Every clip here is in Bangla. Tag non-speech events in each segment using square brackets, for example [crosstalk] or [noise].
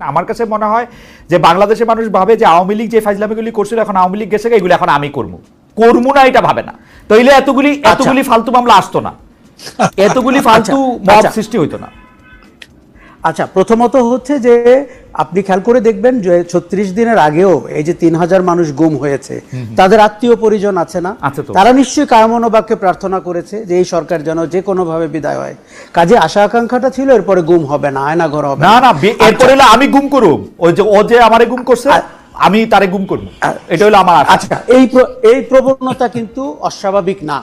আমার কাছে মনে হয় যে বাংলাদেশের মানুষ ভাবে যে আওয়ামী লীগ যে ফাইজলামিগুলি করছিল এখন আওয়ামী লীগ গেছে এগুলো এখন আমি করব। করব না এটা ভাবে না। তাইলে এতগুলি এতগুলি ফালতু মামলা আসতো না। এতগুলি ফালতু মব আচ্ছা। সৃষ্টি হইতো না। আচ্ছা প্রথমত হচ্ছে যে আপনি খেয়াল করে দেখবেন যে ছত্রিশ দিনের আগেও এই যে তিন হাজার মানুষ গুম হয়েছে তাদের আত্মীয় পরিজন আছে না। তারা নিশ্চয়ই কায়মনোবাক্যে প্রার্থনা করেছে যে এই সরকার যেন যে কোনো ভাবে বিদায় হয়। কাজে আশা আকাঙ্ক্ষাটা ছিল এরপরে গুম হবে না আয়না ঘর হবে না না। এরপরে আমি গুম করুম। ওই যে ও যে আমারে গুম করছে আমি তারে গুম করব। এটা হলো আমার আচ্ছা এই এই প্রবণতা কিন্তু অস্বাভাবিক না।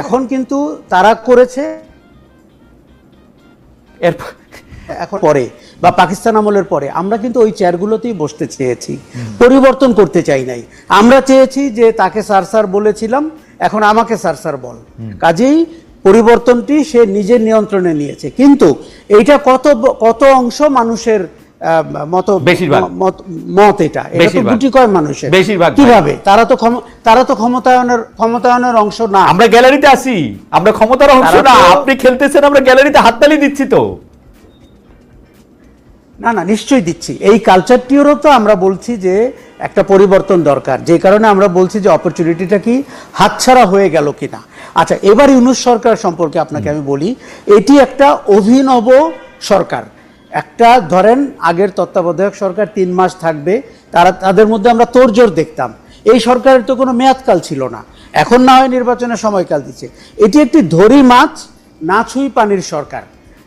এখন কিন্তু তারা করেছে এরপর এখন পরে বা পাকিস্তান আমলের পরে। আমরা কিন্তু ওই চেয়ারগুলোতেই বসতে চেয়েছি। পরিবর্তন করতে চাই নাই। আমরা চেয়েছি যে তাকে স্যার স্যার বলেছিলাম এখন আমাকে স্যার স্যার বল। কাজেই পরিবর্তনটি সে নিজের নিয়ন্ত্রণে নিয়েছে। কিন্তু এইটা কত কত অংশ মানুষের মত বেশিরভাগ। মত এটা। এটা তো গুটি কয় মানুষের? বেশিরভাগ কীভাবে? তারা তো তারা তো ক্ষমতায়নের ক্ষমতায়নের অংশ না। আমরা গ্যালারিতে আছি। আমরা ক্ষমতার অংশ না। আপনি খেলতেছেন আমরা গ্যালারিতে হাততালি দিচ্ছি তো। না না, নিশ্চয়ই দিচ্ছি। এই কালচারটিরও তো আমরা বলছি যে একটা পরিবর্তন দরকার। যে কারণে আমরা বলছি যে অপরচুনিটিটা কি হাতছাড়া হয়ে গেল কিনা। আচ্ছা এবার ইউনুস সরকার সম্পর্কে আপনাকে আমি বলি, এটি একটা অভিনব সরকার। একটা, ধরেন, আগের তত্ত্বাবধায়ক সরকার তিন মাস থাকবে, তারা, তাদের মধ্যে আমরা তোড়জোড় দেখতাম। এই সরকারের তো কোনো মেয়াদকাল ছিল না। এখন না হয় নির্বাচনের সময়কাল দিচ্ছে। এটি একটি ধরি মাছ, না ছুঁই পানির সরকার।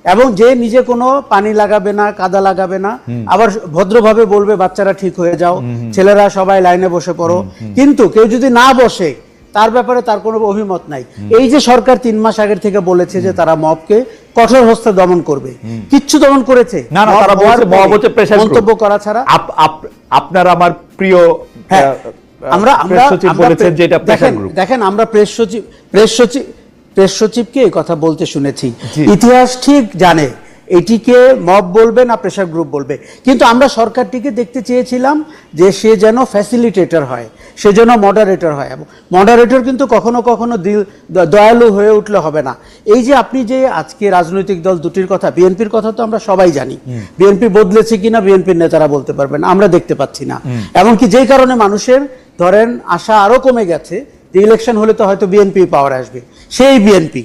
এবং যে নিজে কোনো পানি লাগাবে না কাদা লাগাবে না আবার ভদ্রভাবে বলবে বাচ্চারা ঠিক হয়ে যাও ছেলেরা সবাই লাইনে বসে পড়ো। কিন্তু কেউ যদি না বসে তার ব্যাপারে তার কোনো অভিমত নাই। এই যে সরকার তিন মাস আগের থেকে বলেছে যে তারা মবকে কঠোর হস্তে দমন করবে। কিচ্ছু দমন করেছে। মন্তব্য করা ছাড়া আপ- আপ- আপনার আমার প্রিয় হ্যাঁ, আমরা আমরা দেখেন দেখেন আমরা প্রেস সচিব প্রেস সচিব প্রেস সচিবকে এই কথা বলতে শুনেছি। ইতিহাস ঠিক জানে এটিকে মব বলবে না প্রেসার গ্রুপ বলবে। কিন্তু আমরা সরকারটিকে দেখতে চেয়েছিলাম যে সে যেন ফ্যাসিলিটেটর হয় সে যেন মডারেটর হয়। এবং মডারেটর কিন্তু কখনো কখনো দিল দয়ালু হয়ে উঠলে হবে না। এই যে আপনি যে আজকে রাজনৈতিক দল দুটির কথা বিএনপির কথা তো আমরা সবাই জানি। বিএনপি বদলেছে কিনা বিএনপির নেতারা বলতে পারবেন আমরা দেখতে পাচ্ছি না। এমনকি যেই কারণে মানুষের ধরেন আশা আরও কমে গেছে যে ইলেকশন হলে তো হয়তো বিএনপি পাওয়ার আসবে। সেই বিএনপি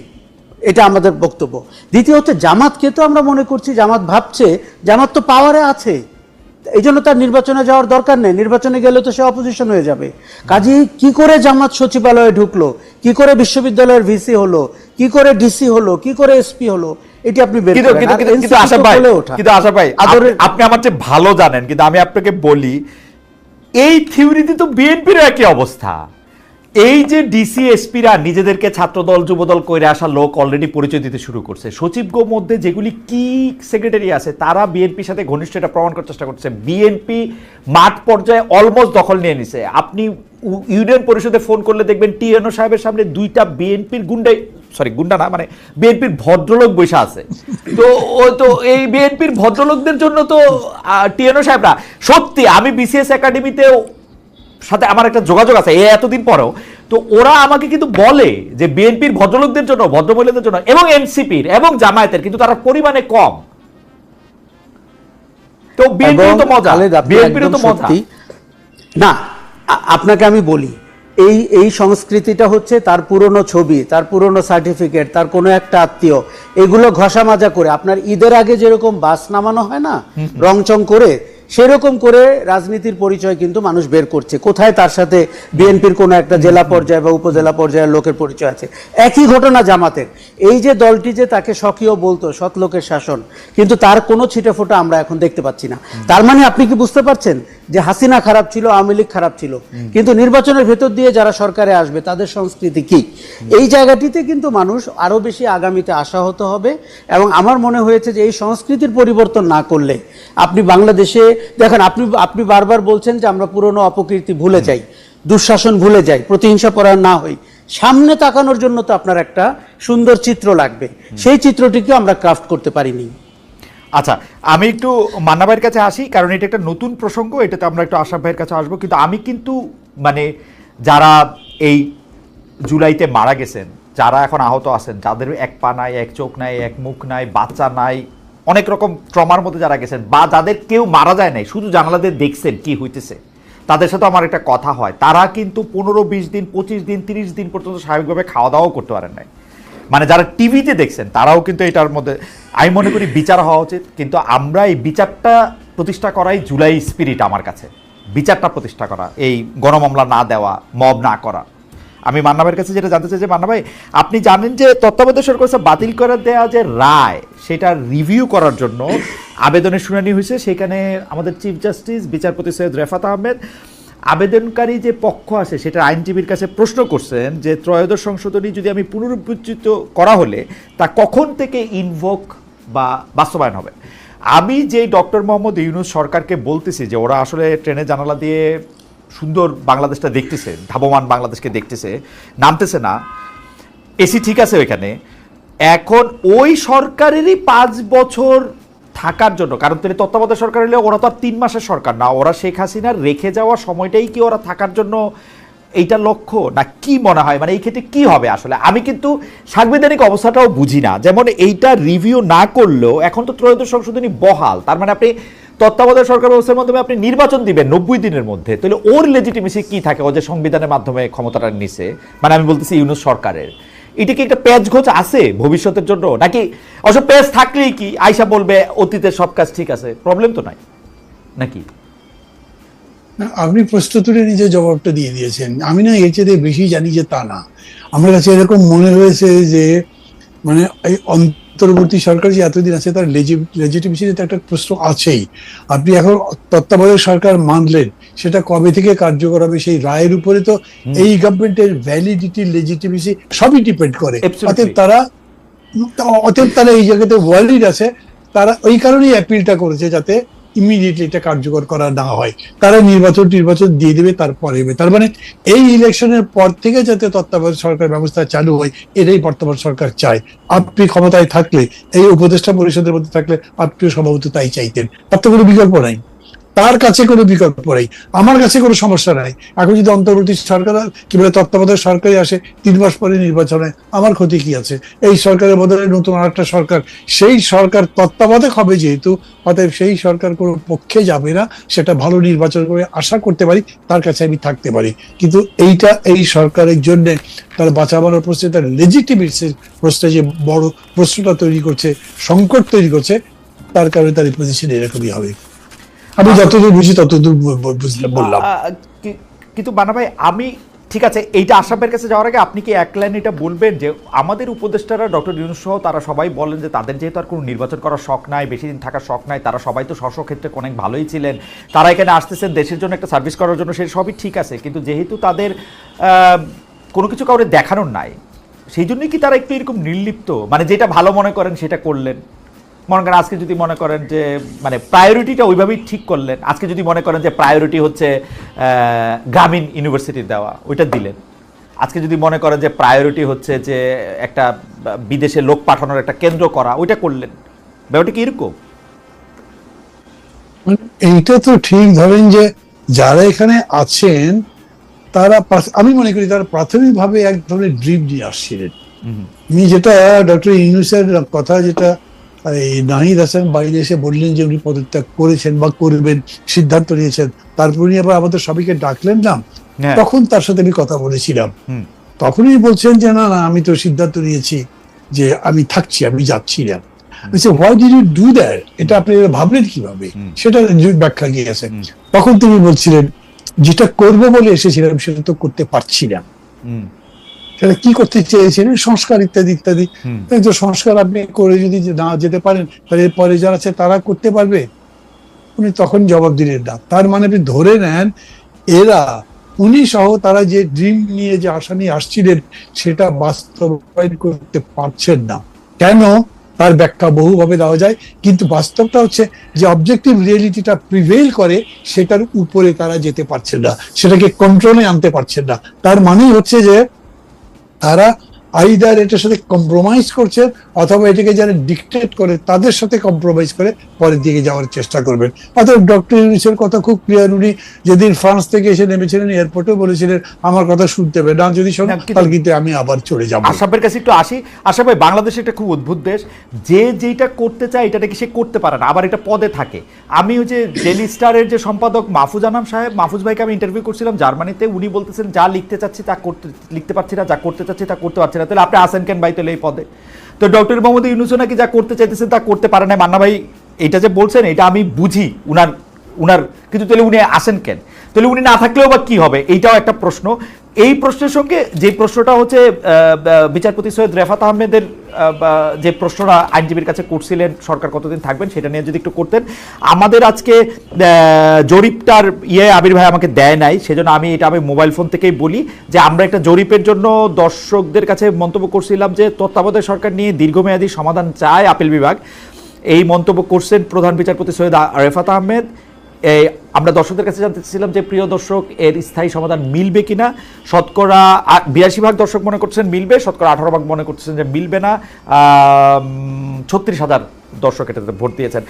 এটা আমাদের বক্তব্য। দ্বিতীয়ত জামাতকে তো আমরা মনে করছি জামাত ভাবছে জামাত তো পাওয়ারে আছে। এই জন্য তার নির্বাচনে যাওয়ার দরকার নেই। নির্বাচনে গেলে তো সে অপোজিশন হয়ে যাবে। কাজেই কি করে জামাত সচিবালয়ে ঢুকলো? কি করে বিশ্ববিদ্যালয়ের ভিসি হলো? কি করে ডিসি হলো? কি করে এসপি হলো? এটি আপনি কিন্তু আশা কিন্তু আপনি- আপনি আমার চেয়ে ভালো জানেন কিন্তু আমি আপনাকে বলি এই থিওরিতে তো বিএনপির একই অবস্থা। এই যে ডিসি এসপিরা নিজেদেরকে ছাত্রদল, যুবদল কইরে আসা লোক অলরেডি পরিচয় দিতে শুরু করছে। সচিবগ মধ্যে যেগুলি কি সেক্রেটারি আছে, তারা বিএনপির সাথে ঘনিষ্ঠ এটা প্রমাণ করার চেষ্টা করছে। বিএনপি মাঠ পর্যায়ে অলমোস্ট দখল নিয়ে নিছে। আপনি ইউনিয়ন পরিষদে ফোন করলে দেখবেন টিএনও সাহেবের সামনে দুইটা বিএনপির গুন্ডাই সরি গুন্ডা না মানে বিএনপির ভদ্রলোক বসে আছে। তো ও, তো এই বিএনপির ভদ্রলোকদের জন্য তো টিএনও সাহেবরা, সত্যি আমি বিসিএস একাডেমিতেও সাথে আমার একটা যোগাযোগ আছে এই এতদিন পরেও। তো ওরা আমাকে কিন্তু বলে যে বিএনপির ভদ্রলোকদের জন্য ভদ্রমহিলাদের জন্য এবং এনসিপির এবং জামায়াতের কিন্তু তারা পরিমাণে কম। তো বিএনপির তো মজা বিএনপির তো মজা। না আপনাকে আমি বলি এই এই সংস্কৃতিটা হচ্ছে তার পুরনো ছবি তার পুরনো সার্টিফিকেট তার কোনো একটা আত্মীয়। এগুলো ঘষা মাজা করে আপনার ঈদের আগে যেরকম বাস নামানো হয় না রংচং করে সেরকম করে রাজনীতির পরিচয় কিন্তু মানুষ বের করছে। কোথায় তার সাথে বিএনপির কোনো একটা জেলা পর্যায়ে বা উপজেলা পর্যায়ের লোকের পরিচয় আছে? একই ঘটনা জামাতের। এই যে দলটি যে তাকে স্বকীয় বলতো সৎ লোকের শাসন, কিন্তু তার কোনো ছিটেফোঁটা আমরা এখন দেখতে পাচ্ছি না। তার মানে আপনি কি বুঝতে পারছেন? যে হাসিনা খারাপ ছিল আওয়ামী লীগ খারাপ ছিল। কিন্তু নির্বাচনের ভেতর দিয়ে যারা সরকারে আসবে তাদের সংস্কৃতি কি? এই জায়গাটিতে কিন্তু মানুষ আরও বেশি আগামীতে আশাহত হবে এবং আমার মনে হয়েছে যে এই সংস্কৃতির পরিবর্তন না করলে আপনি বাংলাদেশে দেখেন আপনি আপনি বারবার বলছেন যে আমরা পুরনো অপকীর্তি ভুলে যাই দুঃশাসন ভুলে যাই প্রতিহিংসা পরায়ণ না হই। সামনে তাকানোর জন্য তো আপনার একটা সুন্দর চিত্র লাগবে। সেই চিত্রটিকে আমরা ক্রাফট করতে পারিনি। আচ্ছা আমি একটু মান্না ভাইয়ের কাছে আসি, কারণ এটা একটা নতুন প্রসঙ্গ এটাতে আমরা একটু আশাফ ভাইয়ের কাছে আসব, কিন্তু আমি কিন্তু মানে যারা এই জুলাইতে মারা গেছেন, যারা এখন আহত আছেন, যাদের এক পা নাই, এক চোখ নাই, এক মুখ নাই, বাচ্চা নাই, অনেক রকম ট্রমার মধ্যে যারা গেছেন, বা যাদের কেউ মারা যায় নাই, শুধু জানালাদের দেখছেন কি হইতেছে, তাদের সাথে আমার একটা কথা হয়, তারা কিন্তু পনেরো, বিশ দিন, পঁচিশ দিন, তিরিশ দিন পর্যন্ত স্বাভাবিকভাবে খাওয়া দাওয়াও করতে পারেন নাই। মানে যারা টিভিতে দেখছেন, তারাও কিন্তু এটার মধ্যে আমি মনে করি বিচার হওয়া উচিত, কিন্তু আমরা এই বিচারটা প্রতিষ্ঠা করাই জুলাই স্পিরিট আমার কাছে। বিচারটা প্রতিষ্ঠা করা, এই গণমামলা না দেওয়া, মব না করা। আমি মান্নাবের কাছে যেটা জানতে চাই যে মান্না ভাই, আপনি জানেন যে তত্ত্বাবধায়ক সরকার বাতিল করে দেওয়া যে রায়, সেটা রিভিউ করার জন্য আবেদনের শুনানি হয়েছে। সেখানে আমাদের চিফ জাস্টিস বিচারপতি সৈয়দ রেফাত আহমেদ আবেদনকারী যে পক্ষ আছে, সেটা আইনজীবীর কাছে প্রশ্ন করছেন যে, ত্রয়োদশ সংশোধনী যদি আমি পুনরুজ্জীবিত করা হলে, তা কখন থেকে ইনভোক বা বাস্তবায়ন হবে। আমি যে ডক্টর মোহাম্মদ ইউনুস সরকারকে বলতেছি যে ওরা আসলে ট্রেনের জানালা দিয়ে সুন্দর বাংলাদেশটা দেখতেছে, ধাবমান বাংলাদেশকে দেখতেছে, নামতেছে না। এসি ঠিক আছে ওইখানে। এখন ওই সরকারেরই পাঁচ বছর থাকার জন্য, কারণ তিনি তত্ত্বাবধায়ক সরকার হলে ওরা তো আর তিন মাসের সরকার না, ওরা শেখ হাসিনার রেখে যাওয়া সময়টাই কি ওরা থাকার জন্য এইটা লক্ষ্য না কি মনে হয়? মানে এই ক্ষেত্রে কি হবে আসলে? আমি কিন্তু সাংবিধানিক অবস্থাটাও বুঝি না। যেমন এইটা রিভিউ না করলেও এখন তো ত্রয়োদশ সংশোধনী বহাল। তার মানে আপনি তত্ত্বাবধায়ক সরকার ব্যবস্থার মাধ্যমে আপনি নির্বাচন দিবেন নব্বই দিনের মধ্যে। তাহলে ওর লেজিটিমেসি কি থাকে ও যে সংবিধানের মাধ্যমে ক্ষমতাটা নিছে? মানে আমি বলতেছি ইউনুস সরকারের। এটা কি একটা প্যাচ ঘোচ আছে ভবিষ্যতের জন্য? নাকি অবশ্য প্যাচ থাকলেই কি আয়সা বলবে, অতীতের সব কাজ ঠিক আছে প্রবলেম তো নাই। নাকি? না, আপনি প্রশ্ন তুলে নিজে জবাবটা দিয়ে দিয়েছেন। আমি না এর চেয়ে বেশি জানি যে তা না। আমার কাছে এরকম মনে হয়েছে যে মানে এই অন্তর্বর্তী সরকার যে এতদিন আছে তার লেজিটিমেসিতে একটা প্রশ্ন আছেই। আপনি এখন তত্ত্বাবধায়ক সরকার মানলেন সেটা কবে থেকে কার্যকর হবে সেই রায়ের উপরে তো এই গভর্নমেন্টের ভ্যালিডিটি লেজিটিমেসি সবই ডিপেন্ড করে। অতএব তারা অতএব তারা এই জায়গাতে ওয়ার্ল্ড আছে। তারা ওই কারণেই অ্যাপিলটা করেছে যাতে ইমিডিয়েটলি এটা কার্যকর করা না হয়। তারা নির্বাচন নির্বাচন দিয়ে দেবে, তারপরে হবে তার মানে এই ইলেকশনের পর থেকে যাতে তত্ত্বাবধায়ক সরকার ব্যবস্থা চালু হয়, এটাই বর্তমান সরকার চায়। আপনি ক্ষমতায় থাকলে, এই উপদেষ্টা পরিষদের মধ্যে থাকলে আপনিও সম্ভবত তাই চাইতেন। তার তো কোনো বিকল্প নাই। তার কাছে কোনো বিকল্প নেই। আমার কাছে কোনো সমস্যা নাই। এখন যদি অন্তর্বর্তী সরকার কি বলে তত্ত্বাবধায়ক সরকারই আসে, তিন মাস পরে নির্বাচন আমার ক্ষতি কি আছে? এই সরকারের বদলে নতুন আরেকটা সরকার, সেই সরকার তত্ত্বাবধায়ক হবে যেহেতু, অতএব সেই সরকার কোনো পক্ষে যাবে না। সেটা ভালো নির্বাচন করে আশা করতে পারি, তার কাছে আমি থাকতে পারি। কিন্তু এইটা এই সরকারের জন্য তার বাঁচাবানোর প্রশ্নে, তার লেজিটিমেসির প্রশ্নে যে বড় প্রশ্নটা তৈরি করছে, সংকট তৈরি করছে, তার কারণে তার পজিশন এরকমই হবে। আমি যতদূর বুঝি ততদূর বললাম। কিন্তু বানা ভাই আমি ঠিক আছে এইটা আশরাফের কাছে যাওয়ার আগে আপনি কি এক লাইন এটা বলবেন যে আমাদের উপদেষ্টারা ডক্টর ইউনুস সহ তারা সবাই বলেন যে তাদের যেহেতু আর কোনো নির্বাচন করার শখ নাই বেশি দিন থাকার শখ নাই তারা সবাই তো স্ব ক্ষেত্রে অনেক ভালোই ছিলেন। তারা এখানে আসতেছেন দেশের জন্য একটা সার্ভিস করার জন্য সে সবই ঠিক আছে কিন্তু যেহেতু তাদের কোনো কিছু কাউরে দেখানোর নাই সেই জন্যই কি তারা একটু এরকম নির্লিপ্ত? মানে যেটা ভালো মনে করেন সেটা করলেন। মনে করেন আজকে যদি মনে করেন যে মানে প্রায়োরিটিটা ওইভাবেই ঠিক করলেন আজকে যদি মনে করেন যে প্রায়োরিটি হচ্ছে গ্রামীণ ইউনিভার্সিটি দেওয়া ওইটা দিলেন। আজকে যদি মনে করেন যে প্রায়োরিটি হচ্ছে যে একটা বিদেশে লোক পাঠানোর একটা কেন্দ্র করা ওইটা করলেন। ব্যাপারটা কি এরকম? এইটা তো ঠিক ধরেন যে যারা এখানে আছেন তারা আমি মনে করি তারা প্রাথমিকভাবে এক ধরনের ড্রিম নিয়ে আসছিলেন। আমি যেটা ডক্টর ইউনুসের কথা যেটা এই নাহিদ হাসান বাইরে এসে বললেন যে উনি পদত্যাগ করেছেন বা করবেন সিদ্ধান্ত নিয়েছেন তারপর উনি আবার আমাদের সবাইকে ডাকলেন না হ্যাঁ। তখন তার সাথে আমি কথা বলেছিলাম। তখনই বলছেন যে না না আমি তো সিদ্ধান্ত নিয়েছি যে আমি থাকছি আমি যাচ্ছি না। Why did you do that এটা আপনি ভাবলেন কীভাবে? সেটা ব্যাখ্যা গিয়েছে। তখন তিনি বলছিলেন যেটা করব বলে এসেছিলাম সেটা তো করতে পারছি না। সেটা কি করতে চেয়েছিলেন সংস্কার ইত্যাদি ইত্যাদি। তো সংস্কার আপনি করে যদি না যেতে পারেন তাহলে পরে যারা আছে তারা করতে পারবে? উনি তখন জবাব দিলেন না। তার মানে আপনি ধরে নেন এরা উনি সহ তারা যে ড্রিম নিয়ে যে আশা নিয়ে আসছিলেন সেটা বাস্তবায়ন করতে পারছেন না। কেন? তার ব্যাখ্যা বহুভাবে দেওয়া যায়। কিন্তু বাস্তবটা হচ্ছে যে অবজেক্টিভ রিয়েলিটিটা প্রিভেল করে সেটার উপরে তারা যেতে পারছেন না। সেটাকে কন্ট্রোলে আনতে পারছেন না। তার মানেই হচ্ছে যে তারা আইদার এটার সাথে কম্প্রোমাইজ করছেন অথবা এটাকে যারা ডিকটেট করে তাদের সাথে কম্প্রোমাইজ করে পরের দিকে যাওয়ার চেষ্টা করবেন। অথবা ডক্টর ইউনিসের কথা খুব ক্লিয়ার উনি যেদিন ফ্রান্স থেকে এসে নেমেছিলেন এয়ারপোর্টে বলেছিলেন আমার কথা শুনতে হবে। না যদি শোনো তাহলে কিন্তু আমি আবার চলে যাব। আশাবের কাছে একটু আসি। আশা ভাই বাংলাদেশ একটা খুব অদ্ভুত দেশ। যে যেটা করতে চায় এটা নাকি সে করতে পারে না। আবার এটা পদে থাকে। আমি ওই যে ডেলি স্টারের যে সম্পাদক মাহফুজ আনাম সাহেব মাহফুজ ভাইকে আমি ইন্টারভিউ করছিলাম জার্মানিতে। উনি বলতেছেন যা লিখতে চাচ্ছি তা করতে লিখতে পারছি না। যা করতে চাচ্ছি তা করতে পারছি না। তাহলে আপনি আসেন কেন ভাই তাহলে এই পদে? তো ডক্টর মোহাম্মদ ইউনুসও নাকি যা করতে চাইতেছেন তা করতে পারে না মান্না ভাই, এটা যে বলছেন, এটা আমি বুঝি। উনার উনার, কিন্তু তাহলে উনি আসেন কেন? তাহলে উনি না থাকলেও বা কি হবে? এইটাও একটা প্রশ্ন। এই প্রশ্নের সঙ্গে যে প্রশ্নটা হচ্ছে বিচারপতি সৈয়দ রেফাত আহমেদের যে প্রশ্নটা আইনজীবীর কাছে করছিলেন, সরকার কতদিন থাকবেন সেটা নিয়ে যদি একটু করতেন। আমাদের আজকে জরিপটার ইয়ে আবির ভাই আমাকে দেয় নাই, সেজন্য আমি এটা আমি মোবাইল ফোন থেকেই বলি যে আমরা একটা জরিপের জন্য দর্শকদের কাছে মন্তব্য করছিলাম যে, তত্ত্বাবধায়ক সরকার নিয়ে দীর্ঘমেয়াদী সমাধান চায় আপিল বিভাগ। এই মন্তব্য করছেন প্রধান বিচারপতি সৈয়দ রেফাত আহমেদ। এই আমরা দর্শকদের কাছে জানতে চাচ্ছিলাম যে প্রিয় দর্শক এর স্থায়ী সমাধান মিলবে কিনা? শতকরা বিরাশি ভাগ দর্শক মনে করছেন মিলবে শতকরা আঠারো ভাগ মনে করছেন যে মিলবে না। ছত্রিশ হাজার দর্শক এটাতে ভোট দিয়েছেন।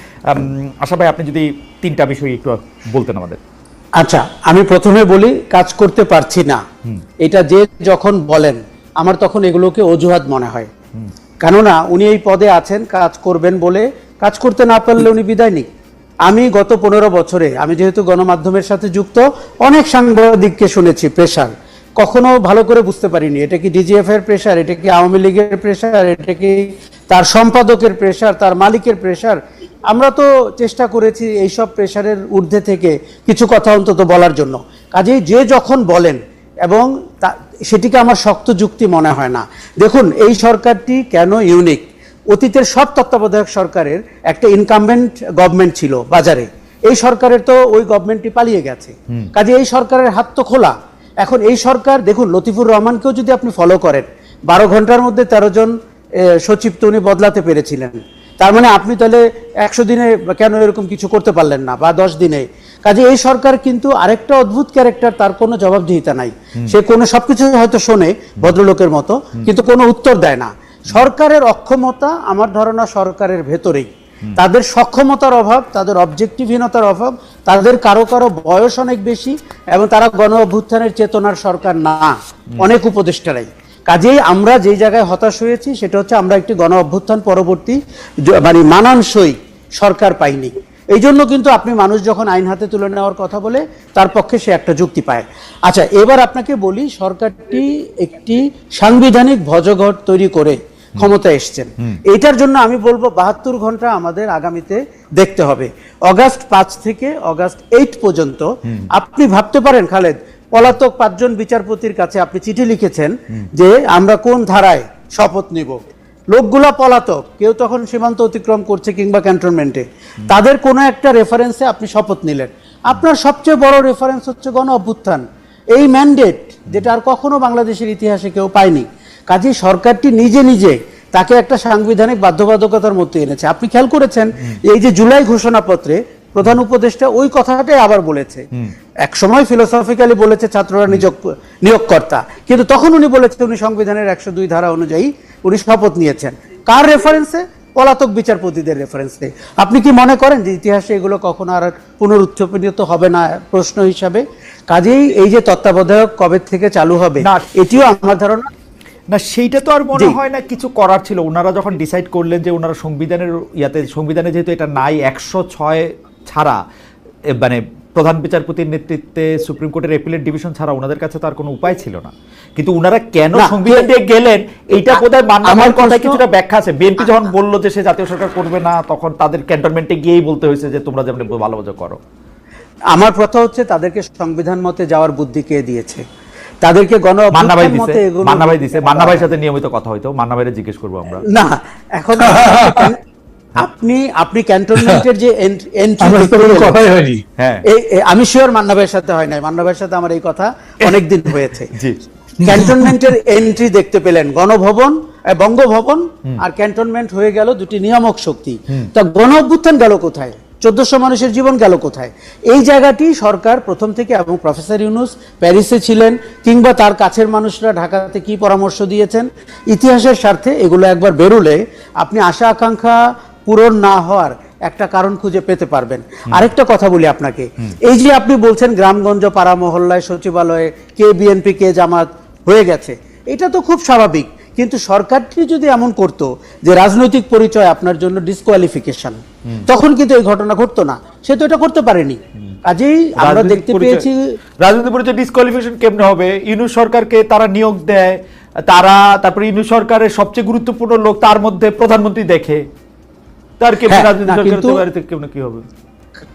আশা ভাই আপনি যদি তিনটা বিষয় একটু বলতেন আমাদের। আচ্ছা আমি প্রথমে বলি কাজ করতে পারছি না। এটা যে যখন বলেন আমার তখন এগুলোকে অজুহাত মনে হয়। কেননা উনি এই পদে আছেন কাজ করবেন বলে। কাজ করতে না পারলে উনি বিদায় নিক। আমি গত পনেরো বছরে, আমি যেহেতু গণমাধ্যমের সাথে যুক্ত, অনেক সাংবাদিককে শুনেছি প্রেশার কখনো ভালো করে বুঝতে পারিনি। এটা কি ডিজিএফ এর প্রেশার এটা কি আওয়ামী লীগের প্রেশার এটা কি তার সম্পাদকের প্রেশার তার মালিকের প্রেশার আমরা তো চেষ্টা করেছি এইসব প্রেশারের ঊর্ধ্বে থেকে কিছু কথা অন্তত বলার জন্য। কাজেই যে যখন বলেন এবং সেটিকে আমার শক্ত যুক্তি মনে হয় না। দেখুন, এই সরকারটি কেন ইউনিক অতীতের সব তত্ত্বাবধায়ক সরকারের একটা ইনকামবেন্ট গভর্নমেন্ট ছিল বাজারে। এই সরকারের তো ওই গভর্নমেন্টটি পালিয়ে গেছে। কাজে এই সরকারের হাত তো খোলা। এখন এই সরকার দেখুন লতিফুর রহমানকেও যদি আপনি ফলো করেন বারো ঘণ্টার মধ্যে তেরো জন সচিব তো উনি বদলাতে পেরেছিলেন। তার মানে আপনি তাহলে একশো দিনে কেন এরকম কিছু করতে পারলেন না বা দশ দিনে? কাজে এই সরকার কিন্তু আরেকটা অদ্ভুত ক্যারেক্টার তার কোনো জবাবদিহিতা নাই। সে কোনো সবকিছু হয়তো শোনে ভদ্রলোকের মতো কিন্তু কোনো উত্তর দেয় না। সরকারের অক্ষমতা আমার ধারণা সরকারের ভেতরেই। তাদের সক্ষমতার অভাব তাদের অবজেক্টিভহীনতার অভাব তাদের কারও কারও বয়স অনেক বেশি এবং তারা গণ অভ্যুত্থানের চেতনার সরকার না। অনেক উপদেষ্টারাই কাজেই আমরা যেই জায়গায় হতাশ হয়েছি সেটা হচ্ছে আমরা একটি গণ অভ্যুত্থান পরবর্তী মানে মানানসই সরকার পাইনি। এই জন্য কিন্তু আপনি মানুষ যখন আইন হাতে তুলে নেওয়ার কথা বলে তার পক্ষে সে একটা যুক্তি পায়। আচ্ছা এবার আপনাকে বলি সরকারটি একটি সাংবিধানিক ভজঘট তৈরি করে ক্ষমতা এসছেন। এটার জন্য আমি বলব বাহাত্তর ঘণ্টা আমাদের আগামীতে দেখতে হবে। অগাস্ট পাঁচ থেকে অগাস্ট এইট পর্যন্ত আপনি ভাবতে পারেন খালেদ পলাতক পাঁচজন বিচারপতির কাছে আপনি চিঠি লিখেছেন যে আমরা কোন ধারায় শপথ নিব। লোকগুলা পলাতক কেউ তখন সীমান্ত অতিক্রম করছে কিংবা ক্যান্টনমেন্টে তাদের কোনো একটা রেফারেন্সে আপনি শপথ নিলেন। আপনার সবচেয়ে বড় রেফারেন্স হচ্ছে গণ অভ্যুত্থান। এই ম্যান্ডেট যেটা আর কখনো বাংলাদেশের ইতিহাসে কেউ পায়নি। কাজেই সরকারটি নিজে নিজে তাকে একটা সাংবিধানিক বাধ্যবাধকতার মধ্যে এনেছে। আপনি খেয়াল করেছেন? এই যে জুলাই ঘোষণাপত্রে প্রধান উপদেষ্টা ওই কথাটাই আবার বলেছে। এক সময় ফিলোসফিক্যালি বলেছে ছাত্ররা নিযোগ নিয়োগকর্তা। কিন্তু তখন উনি বলেছে উনি সংবিধানের একশো দুই ধারা অনুযায়ী উনি শপথ নিয়েছেন। কার রেফারেন্সে পলাতক বিচারপতিদের রেফারেন্সে আপনি কি মনে করেন যে ইতিহাসে এগুলো কখনো আর পুনরুত্থাপিত হবে না প্রশ্ন হিসাবে? কাজেই এই যে তত্ত্বাবধায়ক কবে থেকে চালু হবে। এটিও আমার ধারণা না সেইটা তো আর মনে হয় না কিছু করার ছিল। ওনারা যখন ডিসাইড করলেন যে ওনারা সংবিধানের ইয়াতে সংবিধানে যেহেতু এটা নাই একশো ছয় ছাড়া মানে প্রধান বিচারপতির নেতৃত্বে সুপ্রিম কোর্টের এপিলেট ডিভিশন ছাড়া ওনাদের কাছে তার কোনো উপায় ছিল না। কিন্তু ওনারা কেন সংবিধান দিয়ে গেলেন এইটা বোধহয় আমার কথায় কিছুটা ব্যাখ্যা আছে। বিএনপি যখন বলল যে সে জাতীয় সরকার করবে না তখন তাদের ক্যান্টনমেন্টে গিয়েই বলতে হয়েছে যে তোমরা যেমন ভালো করো। আমার কথা হচ্ছে তাদেরকে সংবিধান মতে যাওয়ার বুদ্ধি কে দিয়েছে? তাদেরকে গণ মান্না ভাই দিছে মান্না ভাই দিছে। মান্না ভাইয়ের সাথে নিয়মিত কথা হইতো মান্না ভাইয়ের জিজ্ঞেস করব আমরা। না এখন [laughs] আপনি আপনি ক্যান্টনমেন্টের যে কথাই হয়নি। হ্যাঁ। আমি শিওর মান্না ভাইয়ের সাথে হয় নাই। মান্না ভাইয়ের সাথে আমার এই কথা অনেক দিন হয়েছে। ক্যান্টনমেন্টের এন্ট্রি দেখতে পেলেন গণভবন বঙ্গভবন আর ক্যান্টনমেন্ট হয়ে গেল দুটি নিয়ামক শক্তি। তা গণ অভ্যুত্থান গেল কোথায়? চোদ্দশো মানুষের জীবন গেল কোথায়? এই জায়গাটি সরকার প্রথম থেকে এবং প্রফেসর ইউনুস প্যারিসে ছিলেন কিংবা তার কাছের মানুষরা ঢাকাতে কি পরামর্শ দিয়েছেন? ইতিহাসের স্বার্থে এগুলো একবার বেরুলে আপনি আশা আকাঙ্ক্ষা পূরণ না হওয়ার একটা কারণ খুঁজে পেতে পারবেন। আরেকটা কথা বলি আপনাকে। এই যে আপনি বলছেন গ্রামগঞ্জ পাড়া মহল্লায় সচিবালয়ে কে বিএনপি কে জামাত হয়ে গেছে এটা তো খুব স্বাভাবিক। কিন্তু সরকারটি যদি এমন করতো যে রাজনৈতিক পরিচয় আপনার জন্য ডিসকোয়ালিফিকেশন তখন কিন্তু এই ঘটনা ঘটতো না। সে তো এটা করতে পারেনি। কাজেই আমরা দেখতে পেয়েছি রাজনৈতিক পরিচয় ডিসকোয়ালিফিকেশন কেমনে হবে? ইনু সরকারকে তারা নিয়োগ দেয় তারা তারপরে ইনু সরকারের সবচেয়ে গুরুত্বপূর্ণ লোক তার মধ্যে প্রধানমন্ত্রী দেখে। তার কেমন হ্যাঁ, রাজনৈতিক কেমন কি হবে?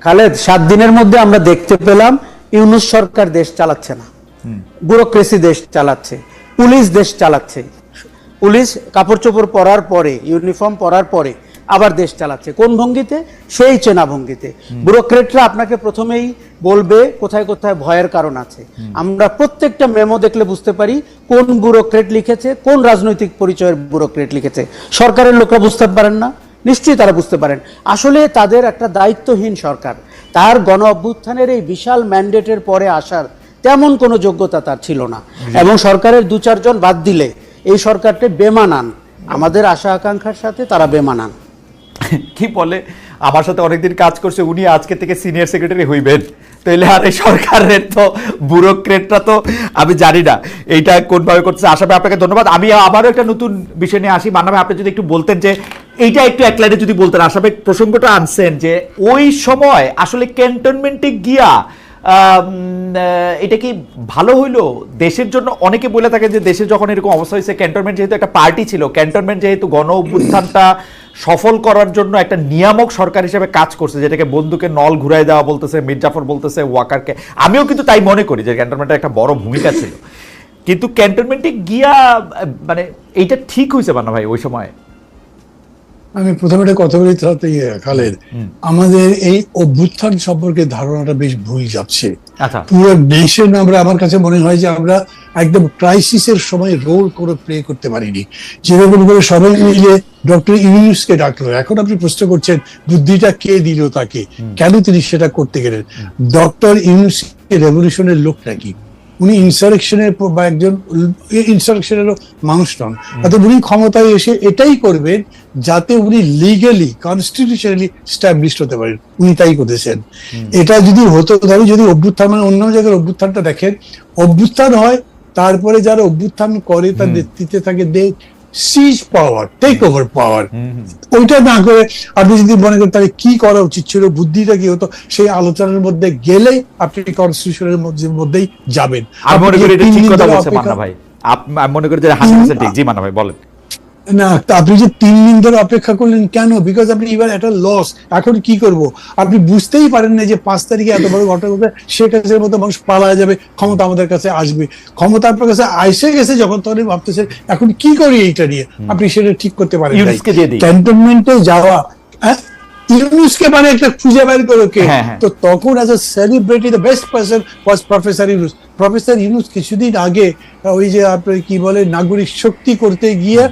খালেদ সাত দিনের মধ্যে আমরা দেখতে পেলাম ইউনুস সরকার দেশ চালাচ্ছে না। ব্যুরোক্রেসি দেশ চালাচ্ছে। পুলিশ দেশ চালাচ্ছে। পুলিশ কাপড় চোপড় পরার পরে ইউনিফর্ম পরার পরে আবার দেশ চালাচ্ছে। কোন ভঙ্গিতে? সেই চেনা ভঙ্গিতে। ব্যুরোক্রেটরা আপনাকে প্রথমেই বলবে কোথায় কোথায় ভয়ের কারণ আছে। আমরা প্রত্যেকটা মেমো দেখলে বুঝতে পারি কোন ব্যুরোক্রেট লিখেছে কোন রাজনৈতিক পরিচয়ের ব্যুরোক্রেট লিখেছে। সরকারের লোকরা বুঝতে পারেন না। নিশ্চয়ই তারা বুঝতে পারেন। আসলে তাদের একটা দায়িত্বহীন সরকার। তার গণ অভ্যুত্থানের এই বিশাল ম্যান্ডেটের পরে আসার তেমন কোনো যোগ্যতা তার ছিল না। এবং সরকারের দু চারজন বাদ দিলে এই সরকারটা বেমানান আমাদের আশা আকাঙ্ক্ষার সাথে তারা বেমানান কি বলে? আমার সাথে অনেকদিন কাজ করছে, উনি আজকে থেকে সিনিয়র সেক্রেটারি হইবেন। তাইলে আর এই সরকারের তো ব্যুরোক্রেটরা তো, আমি জানি না এইটা কোনভাবে করছে আশা ভাই, আপনাকে ধন্যবাদ। আমি আবারও একটা নতুন বিষয় নিয়ে আসি। মান্না ভাই, আপনি যদি একটু বলতেন যে, এইটা একটু এক লাইনে যদি বলতেন। আশা ভাই, প্রসঙ্গটা আনছেন যে, ওই সময় আসলে ক্যান্টনমেন্টে গিয়া এটা কি ভালো হইল? দেশের জন্য অনেকে বলে থাকে যে দেশে যখন এরকম অবস্থা হয়েছে ক্যান্টনমেন্ট যেহেতু একটা পার্টি ছিল ক্যান্টনমেন্ট যেহেতু গণ অভ্যুত্থানটা সফল করার জন্য একটা নিয়ামক সরকার হিসেবে কাজ করছে, যেটাকে বন্ধুকে নল ঘুরাই দেওয়া বলতেছে মির্জাফর বলতেছে, ওয়াকারকে। আমিও কিন্তু তাই মনে করি যে ক্যান্টনমেন্টের একটা বড় ভূমিকা ছিল। কিন্তু ক্যান্টনমেন্টে গিয়া মানে এইটা ঠিক হয়েছে মানা ভাই ওই সময়। আমি প্রথমে একটা কথা বলি তাতে ইয়ে, খালেদ। আমাদের এই অভ্যুত্থান সম্পর্কে ধারণাটা বেশ ভুল যাচ্ছে। আচ্ছা। পুরো নেশন আমরা আমার কাছে মনে হয় যে আমরা একদম ক্রাইসিসের সময় রোল করে প্লে করতে পারিনি। যেরকম করে সবাই মিলে ডক্টর ইউনুসকে ডাকলো। এখন আপনি প্রশ্ন করছেন বুদ্ধিটা কে দিল তাকে? কেন তিনি সেটা করতে গেলেন? ডক্টর ইউনুস রেভলিউশনের লোক নাকি উনি ইনসারেকশনের বা একজন ইনসারেকশনেরও মানুষ নন। অর্থাৎ উনি ক্ষমতায় এসে এটাই করবেন যাতে উনি লিগালি কনস্টিটিউশনালি স্ট্যাবলিশড হতে পারেন। উনি তাই করেছেন। এটা যদি হতো ধরো যদি অভ্যুত্থান মানে অন্য জায়গার অভ্যুত্থানটা দেখেন অভ্যুত্থান হয় তারপরে যারা অভ্যুত্থান করে তার নেতৃত্বে থাকে দে সিজ পাওয়ার টেক ওভার পাওয়ার ওইটা না করে আপনি যদি মনে করেন তাহলে কি করা উচিত ছিল? বুদ্ধিটা কি হতো? সেই আলোচনার মধ্যে গেলে আপনি কনস্টিটিউশনের মধ্যে মধ্যেই যাবেন। আমি মনে করি এটা ঠিক কথা বলছে মানা মান্না ভাই। মনে করি যে হাসি ঠিক। জি মান্না ভাই বলেন। না আপনি যে তিন দিন ধরে অপেক্ষা করলেন কেন? বিকজ আপনি একটা লস এখন কি করব? আপনি বুঝতেই পারেন না যে পাঁচ তারিখে এত বড় ঘটনা ঘটবে শেখ হাসিনার মতো মানুষ পালা যাবে ক্ষমতা আমাদের কাছে আসবে। ক্ষমতা আপনার কাছে আইসে গেছে যখন তখন ভাবতেছে এখন কি করি এইটা নিয়ে? আপনি সেটা ঠিক করতে পারেন। ক্যান্টনমেন্টে যাওয়া হ্যাঁ? ইউনুসকে মানে একটা খুঁজে বের করো কে? হ্যাঁ, হ্যাঁ। তো তখন as a celebrity the best person was professor Yunus professor Yunus কিছুদিন আগে ওই যে আপনার কি বলে নাগরিক শক্তি করতে গিয়ে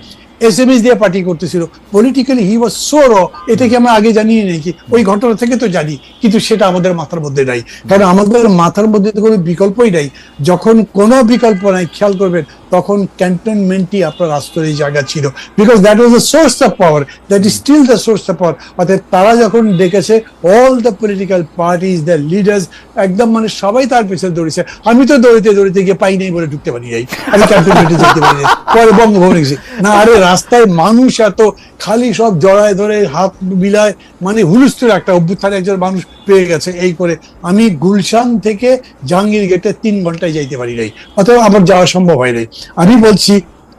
এস এম এস দিয়ে পার্টি করতেছিল। Politically he was so raw এটা কি আমরা আগে জানি নাকি ওই ঘটনা থেকে তো জানি, কিন্তু সেটা আমাদের মাথার মধ্যে নাই। কারণ আমাদের মাথার মধ্যে তো কোনো বিকল্পই নাই। যখন কোনো বিকল্প নাই, খেয়াল করবেন, তখন ক্যান্টনমেন্টই আপনার আশ্রয়ের জায়গা ছিল। Because that was the source of power that is still the source of power অর্থাৎ তারা যখন ডেকেছে all the political parties the leaders একদম মানে সবাই তার পেছনে দৌড়েছে। আমি তো দৌড়িতে দৌড়িতে গিয়ে পাই নাই বলে ঢুকতে পারি নাই। আমি ক্যান্টনমেন্টে যেতে পারি নাই। পরে বঙ্গভবনে গেছি। না, আরে রাস্তায় মানুষ এত খালি সব জড়ায় ধরে, হাত বিলায় মানে হুলস্থুল একটা অভ্যুত্থানে একজন মানুষ পেয়ে গেছে এই করে। আমি গুলশান থেকে জাহাঙ্গীর গেটে তিন ঘন্টায় যাইতে পারি নাই, অথবা আমার যাওয়া সম্ভব হয় নাই। আমি বলছি,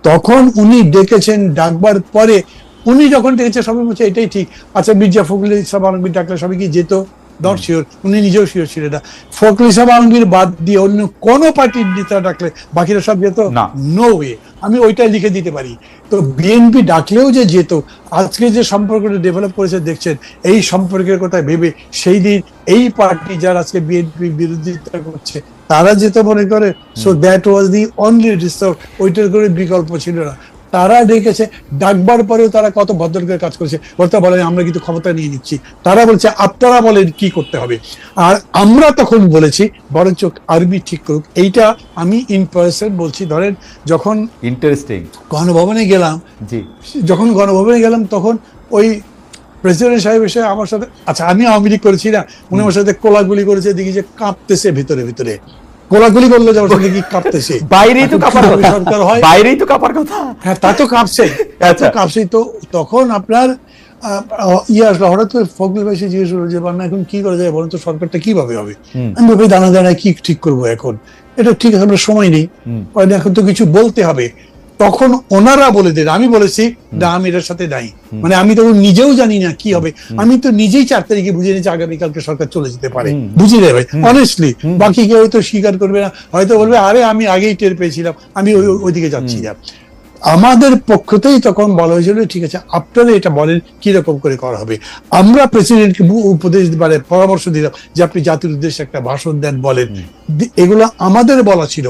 তখন উনি ডেকেছেন, ডাকবার পরে উনি যখন ডেকেছে, সবাই বলছে, এটাই ঠিক। আচ্ছা মির্জা ফখরুল ইসলাম, আলমগীর ডাকলে সবাই কি যেত? নট শিওর উনি নিজেও শিওর ছিলেন না। ফখরুল ইসলাম আলমগীর বাদ দিয়ে অন্য কোন পার্টির নেতা ডাকলে বাকিরা সব যেত? নো। ওয়ে আমি ওইটা লিখে দিতে পারি। তো বিএনপি ডাকলেও যে যেত আজকে যে সম্পর্কটা ডেভেলপ করেছে দেখছেন এই সম্পর্কের কথা ভেবে সেই দিন এই পার্টি যারা আজকে বিএনপি বিরোধিতা করছে তারা যেতে মনে করে? So that was the only resort ওইটার করে বিকল্প ছিল না। তারা ডেকেছে ডাকবার পরেও তারা কত ভদ্র করে কাজ করেছে। বলতে বলে আমরা কিন্তু ক্ষমতা নিয়ে নিচ্ছি। তারা বলছে আপনারা বলেন কি করতে হবে? আর আমরা তখন বলেছি বরঞ্চ আরবি ঠিক করুক। এইটা আমি ইন পার্সন বলছি ধরেন যখন ইন্টারেস্টিং গণভবনে গেলাম জি। যখন গণভবনে গেলাম তখন ওই প্রেসিডেন্ট সাহেব এসে আমার সাথে আচ্ছা আমি আওয়ামী লীগ করেছি না উনি আমার সাথে কোলাগুলি করেছে দেখি যে কাঁপতেছে ভিতরে ভিতরে। করল আমার কি কাঁপতেছে। [laughs] বাইরেই তো কাঁপার কথা। সরকার হয়? বাইরেই তো কাঁপার কথা। হ্যাঁ তা তো কাঁপছে। আচ্ছা। কাঁপছে। তো তখন আপনার ইয়ে আসলো। হঠাৎ করে ফখরুল ভাই জিজ্ঞেস করল যে বান্না এখন কি করা যায়? বলুন তো সরকারটা কীভাবে হবে? আমি ভাবি দানা দানায় কি ঠিক করব এখন? এটা ঠিক আছে আমরা সময় নেই। এখন তো কিছু বলতে হবে। তখন ওনারা বলে দেন আমি বলেছি না আমি এটার সাথে দায়ী। মানে আমি তো নিজেও জানি না কি হবে। আমি তো নিজেই চার তারিখে বুঝে নিয়েছি আগামীকালকে সরকার চলে যেতে পারে। বুঝে বুঝি ভাই অনেস্টলি বাকি কেউ হয়তো স্বীকার করবে না হয়তো বলবে আরে আমি আগেই টের পেয়েছিলাম আমি ওইদিকে যাচ্ছি না। আমাদের পক্ষতেই তখন বলা হয়েছিল ঠিক আছে আপনারা এটা বলেন কীরকম করে করা হবে। আমরা প্রেসিডেন্টকে উপদেশ মানে পরামর্শ দিলাম যে আপনি জাতির উদ্দেশ্যে একটা ভাষণ দেন বলেন। এগুলো আমাদের বলা ছিল।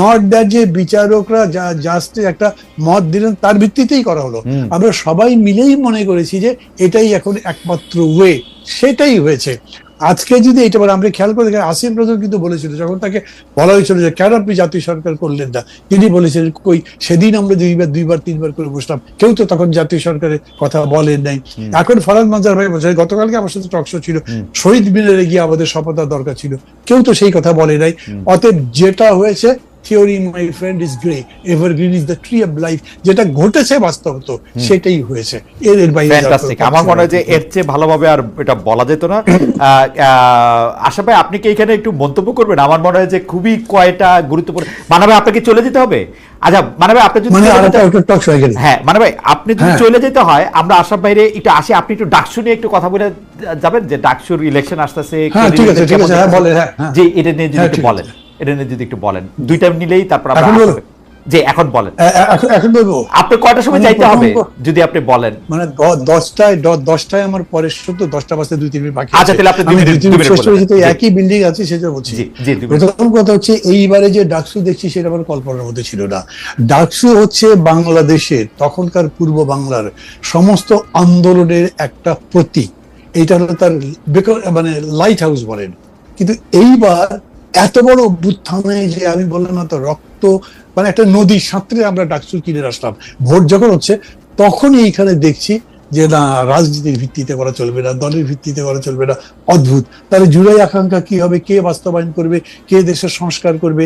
নট দ্যাট যে বিচারকরা যা জাস্ট একটা মত দিলেন তার ভিত্তিতেই করা হলো। আমরা সবাই মিলেই মনে করেছি যে এটাই এখন একমাত্র ওয়ে সেটাই হয়েছে। আজকে যদি এটা আমরা খেয়াল করে দেখি আসিম নজর কিন্তু বলেছিল যখন তাকে বলা হয়েছিল যে কেন আপনি জাতীয় সরকার করলেন না? তিনি বলেছিলেন কই সেদিন আমরা দুইবার দুইবার তিনবার করে বসলাম। কেউ তো তখন জাতীয় সরকারের কথা বলেন নাই। এখন ফরাদ মঞ্জার ভাই বলছে গতকালকে আমার সাথে টকশো ছিল। শহীদ মিনারে গিয়ে আমাদের সফলতা দরকার ছিল। কেউ তো সেই কথা বলে নাই। অতএব যেটা হয়েছে theory my friend is grey evergreen is the tree of life যেটা ঘটেছে বাস্তবত সেটাই হয়েছে। এর এর বাইরে আমার মনে হয় যে এর চেয়ে ভালোভাবে আর এটা বলা যেত না। আশা ভাই আপনি কি এখানে একটু মন্তব্য করবেন? আমার মনে হয় যে খুবই কয়টা গুরুত্বপূর্ণ মানে ভাই আপনাকে চলে যেতে হবে? আচ্ছা মানে ভাই আপনি যদি হয়ে হ্যাঁ মানে ভাই আপনি যদি হ্যাঁ। চলে যেতে হয় আমরা আশাব বাইরে একটু আসি। আপনি একটু ডাকসু নিয়ে একটু কথা বলে যাবেন যে ডাকসুর ইলেকশন আসতেছে হ্যাঁ, ঠিক আছে, ঠিক আছে, হ্যাঁ, বলেন, হ্যাঁ, হ্যাঁ। যে এটা নিয়ে যদি হ্যাঁ, একটু বলেন। এটা নিয়ে যদি একটু বলেন। দুইটা নিলেই তারপর আমরা। যে এখন বলেন। এখন বলব। আপনি কয়টার সময় মানে যাইতে হবে? যদি আপনি বলেন। মানে দশটায় দশটায় আমার পরের সত্য দশটা বাজতে দুই তিন মিনিট বাকি আচ্ছা, তাহলে আপনি দুই মিনিট- দুই মিনিট তো। একই বিল্ডিং আছে সেটা বলছি। প্রথম কথা হচ্ছে এইবারে যে ডাকসু দেখছি সেটা আমার কল্পনার মধ্যে ছিল না। ডাকসু হচ্ছে বাংলাদেশের তখনকার পূর্ব বাংলার সমস্ত আন্দোলনের একটা প্রতীক। এইটা হলো তার মানে লাইট হাউস বলেন। কিন্তু এইবার এত বড় অভ্যুত্থানে যে আমি বললাম না তো, রক্ত মানে একটা নদী সাঁতরে আমরা ডাকসুর কিনে আসলাম। ভোট যখন হচ্ছে, তখনই এইখানে দেখছি যে না রাজনীতির ভিত্তিতে করা চলবে না দলের ভিত্তিতে করা চলবে না অদ্ভুত। তাহলে জুলাই আকাঙ্ক্ষা কি হবে? কে বাস্তবায়ন করবে? কে দেশের সংস্কার করবে?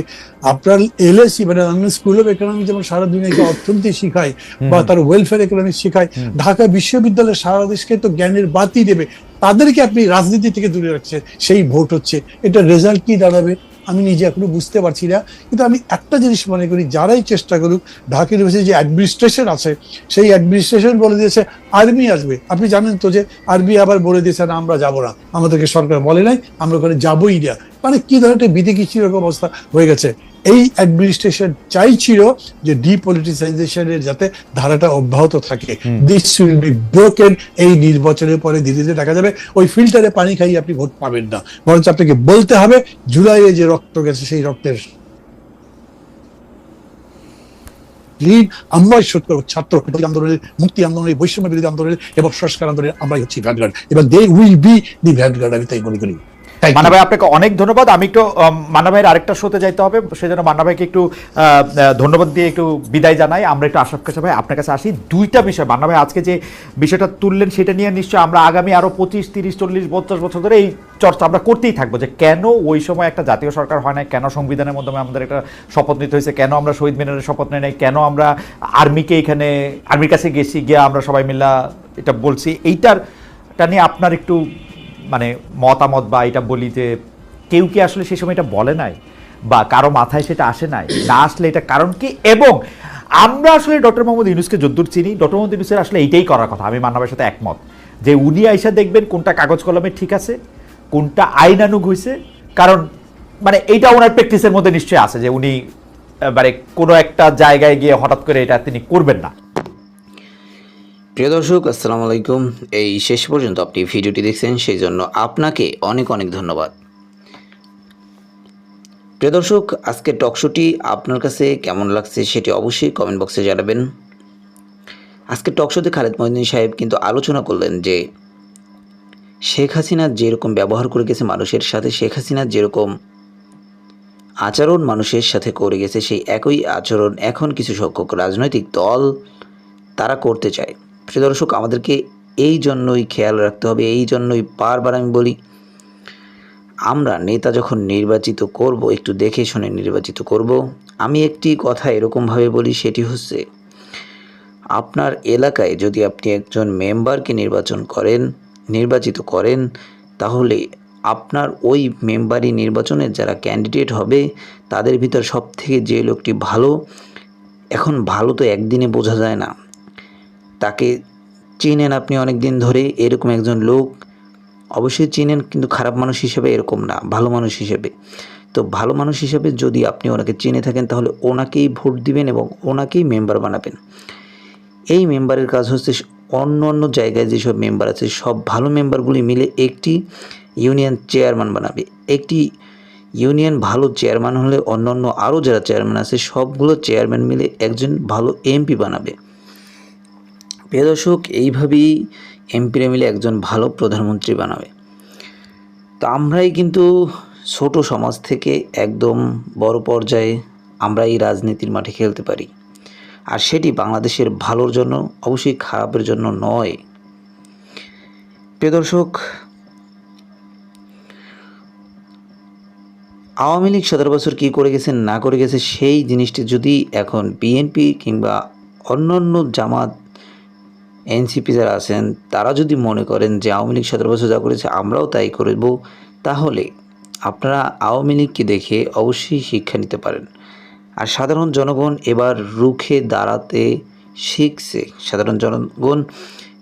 আপনার এলএসি মানে স্কুল অফ ইকোনমিক যেমন সারা দুনিয়াকে অর্থনীতি শেখায় বা তার ওয়েলফেয়ার ইকোনমিক শেখায় ঢাকা বিশ্ববিদ্যালয় সারা দেশকে তো জ্ঞানের বাতি দেবে। তাদেরকে আপনি রাজনীতি থেকে দূরে রাখছেন সেই ভোট হচ্ছে। এটা রেজাল্ট কি দাঁড়াবে? আমি নিজে এখনও বুঝতে পারছি না, কিন্তু আমি একটা জিনিস মনে করি, যারাই চেষ্টা করুক, ঢাকা ইউনিভার্সিটি যে অ্যাডমিনিস্ট্রেশন আছে, সেই অ্যাডমিনিস্ট্রেশন বলে দিয়েছে, আর্মি আসবে। আপনি জানেন তো যে আর্মি আবার বলে দিয়েছে না, আমরা যাব না। আমাদেরকে সরকার বলে নাই, আমরা ওখানে যাবোই না। মানে কি ধরনের বিধি কিছু রকম অবস্থা হয়ে গেছে। এই অ্যাডমিনিস্ট্রেশন চাইছিল যে ডিপলিটিসাইজেশনের যাতে ধারাটা অব্যাহত থাকে। দিস উইল বি ব্রোকেন এই নির্বাচনের পরে ধীরে ধীরে দেখা যাবে ওই ফিল্টারে পানি খাইয়ে আপনি ভোট পাবেন না। বরঞ্চ আপনাকে বলতে হবে জুলাইয়ে যে রক্ত গেছে সেই রক্তের ঋণ আমরাই শোধ করব। ছাত্র আন্দোলনের মুক্তি আন্দোলনের বৈষম্য বিরোধী আন্দোলনের এবং সংস্কার আন্দোলনের আমরাই হচ্ছি ভ্যানগার্ড। এবং they will be the vanguard আমি তাই মনে করি। মান্না ভাই আপনাকে অনেক ধন্যবাদ। আমি একটু মান্না ভাইয়ের আরেকটা শোতে যাইতে হবে। সেজন্য মান্না ভাইকে একটু ধন্যবাদ দিয়ে একটু বিদায় জানাই। আমরা একটু আশরাফ কাছে ভাই, আপনার কাছে আসি। দুইটা বিষয় মান্না ভাই আজকে যে বিষয়টা তুললেন সেটা নিয়ে নিশ্চয়ই আমরা আগামী আরও পঁচিশ, তিরিশ, চল্লিশ, পঞ্চাশ বছর ধরে এই চর্চা আমরা করতেই থাকব যে কেন ওই সময় একটা জাতীয় সরকার হয় না কেন সংবিধানের মাধ্যমে আমাদের একটা শপথ নিতে হয়েছে, কেন আমরা শহীদ মিনারের শপথ নেই নাই, কেন আমরা আর্মিকে এখানে, আর্মির কাছে গেছি, গিয়ে আমরা সবাই মিলা এটা বলছি। এইটার টা নিয়ে আপনার একটু মানে মতামত বা এটা বলি যে কেউ কি আসলে সেই সময় এটা বলে নাই? বা কারও মাথায় সেটা আসে নাই? না আসলে এটা কারণ কি? এবং আমরা আসলে ডক্টর মোহাম্মদ ইউনুসকে যদ্দূর চিনি। ডক্টর মোহাম্মদ ইউনুসের আসলে এইটাই করার কথা। আমি মান্নাবের সাথে একমত। যে উনি আইসা দেখবেন কোনটা কাগজ কলমে ঠিক আছে, কোনটা আইনানুগ হয়েছে কারণ মানে এইটা ওনার প্র্যাকটিসের মধ্যে নিশ্চয়ই আছে যে উনি মানে কোনো একটা জায়গায় গিয়ে হঠাৎ করে এটা তিনি করবেন না। প্রিয় দর্শক, আসসালামু আলাইকুম। এই শেষ পর্যন্ত আপনি ভিডিওটি দেখছেন, সেই জন্য আপনাকে অনেক অনেক ধন্যবাদ। প্রিয় দর্শক, আজকের টকশোটি আপনার কাছে কেমন লাগছে সেটি অবশ্যই কমেন্ট বক্সে জানাবেন। আজকে টকশোতে খালেদ মহিউদ্দিন সাহেব কিন্তু আলোচনা করলেন যে, শেখ হাসিনা যেরকম ব্যবহার করে গেছে মানুষের সাথে, শেখ হাসিনা যেরকম আচরণ মানুষের সাথে করে গেছে, সেই একই আচরণ এখন কিছু সংখ্যক রাজনৈতিক দল তারা করতে চায়। প্রিয় দর্শক, আমাদেরকে এই জন্যই খেয়াল রাখতে হবে এই জন্যই বারবার আমি বলি, আমরা নেতা যখন নির্বাচিত করব, একটু দেখে শুনে নির্বাচিত করব। আমি একটি কথা এরকমভাবে বলি, সেটি হচ্ছে, আপনার এলাকায় যদি আপনি একজন মেম্বারকে নির্বাচন করেন, নির্বাচিত করেন, তাহলে আপনার ওই মেম্বারই নির্বাচনে যারা ক্যান্ডিডেট হবে, তাদের ভিতর সব থেকে যে লোকটি ভালো, এখন ভালো তো একদিনে বোঝা যায় না। তাকে চিনেন আপনি অনেক দিন ধরে, এরকম একজন লোক। অবশ্যই চিনেন, কিন্তু খারাপ মানুষ হিসেবে এরকম না, ভালো মানুষ হিসেবে। তো ভালো মানুষ হিসেবে যদি আপনি ওনাকে চিনে থাকেন, তাহলে ওনাকেই ভোট দিবেন এবং ওনাকেই মেম্বার বানাবেন। এই মেম্বারের কাজ হচ্ছে অন্য অন্য জায়গায় যেসব মেম্বার আছে, সব ভালো মেম্বারগুলি মিলে একটি ইউনিয়ন চেয়ারম্যান বানাবে। একটি ইউনিয়ন ভালো চেয়ারম্যান হলে অন্য অন্য আরও যারা চেয়ারম্যান আছে, সবগুলো চেয়ারম্যান মিলে একজন ভালো এমপি বানাবে। প্রিয় দর্শক, এইভাবেই এমপিরা মিলে একজন ভালো প্রধানমন্ত্রী বানাবে। তো আমরাই কিন্তু ছোট সমাজ থেকে একদম বড় পর্যায়ে আমরা এই রাজনীতির মাঠে খেলতে পারি। আর সেটি বাংলাদেশের ভালোর জন্য, অবশ্যই খারাপের জন্য নয়। প্রিয় দর্শক, আওয়ামী লীগ সতেরো বছর কী করে গেছে, না করে গেছে, সেই জিনিসটি যদি এখন বিএনপি কিংবা অন্যান্য জামাত এনসিপি যারা আছেন, তারা যদি মনে করেন যে আওয়ামী লীগ সতেরো বছর যা করেছে, আমরাও তাই করব তাহলে আপনারা আওয়ামী লীগকে দেখে অবশ্যই শিক্ষা নিতে পারেন। আর সাধারণ জনগণ এবার রুখে দাঁড়াতে শিখছে। সাধারণ জনগণ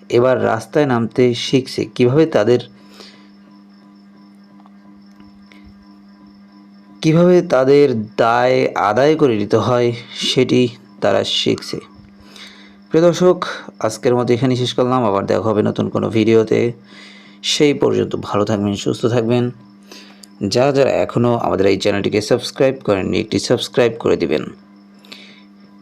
এবার রাস্তায় নামতে শিখছে। কীভাবে তাদের কীভাবে তাদের দায় আদায় করে নিতে হয়, সেটি তারা শিখছে। প্রিয় দর্শক, আজকের মতো এখানে শেষ করলাম। আবার দেখা হবে নতুন কোনো ভিডিওতে। সেই পর্যন্ত ভালো থাকবেন, সুস্থ থাকবেন। যারা যারা এখনও আমাদের এই চ্যানেলটিকে সাবস্ক্রাইব করেননি, একটি সাবস্ক্রাইব করে দিবেন।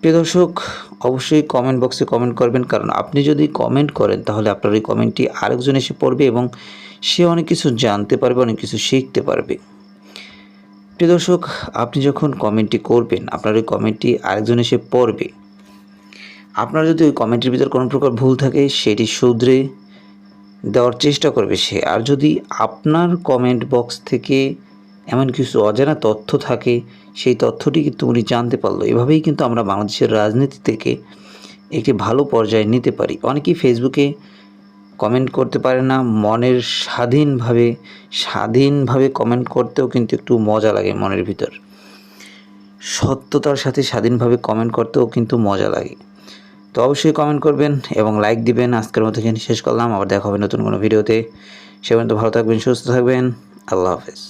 প্রিয় দর্শক, অবশ্যই কমেন্ট বক্সে কমেন্ট করবেন। কারণ আপনি যদি কমেন্ট করেন, তাহলে আপনার ওই কমেন্টটি আরেকজন এসে পড়বে এবং সে অনেক কিছু জানতে পারবে, অনেক কিছু শিখতে পারবে। প্রিয় দর্শক, আপনি যখন কমেন্টটি করবেন, আপনার ওই কমেন্টটি আরেকজন এসে পড়বে। আপনার যদি ওই কমেন্টের ভিতর কোনো প্রকার ভুল থাকে, সেটি শুধরে দেওয়ার চেষ্টা করবে সে। আর যদি আপনার কমেন্ট বক্স থেকে এমন কিছু অজানা তথ্য থাকে, সেই তথ্যটি কিন্তু উনি জানতে পারল। এভাবেই কিন্তু আমরা বাংলাদেশের রাজনীতি থেকে একটি ভালো পর্যায়ে নিতে পারি। অনেকেই ফেসবুকে কমেন্ট করতে পারে না, মনের স্বাধীনভাবে স্বাধীনভাবে কমেন্ট করতেও কিন্তু একটু মজা লাগে মনের ভিতর। সত্যতার সাথে স্বাধীনভাবে কমেন্ট করতেও কিন্তু মজা লাগে। তো অবশ্যই কমেন্ট করবেন এবং লাইক দিবেন। আজকের মতো এখানে শেষ করলাম। আবার দেখা হবে নতুন কোনো ভিডিওতে সে পর্যন্ত ভালো থাকবেন, সুস্থ থাকবেন। আল্লাহ হাফেজ।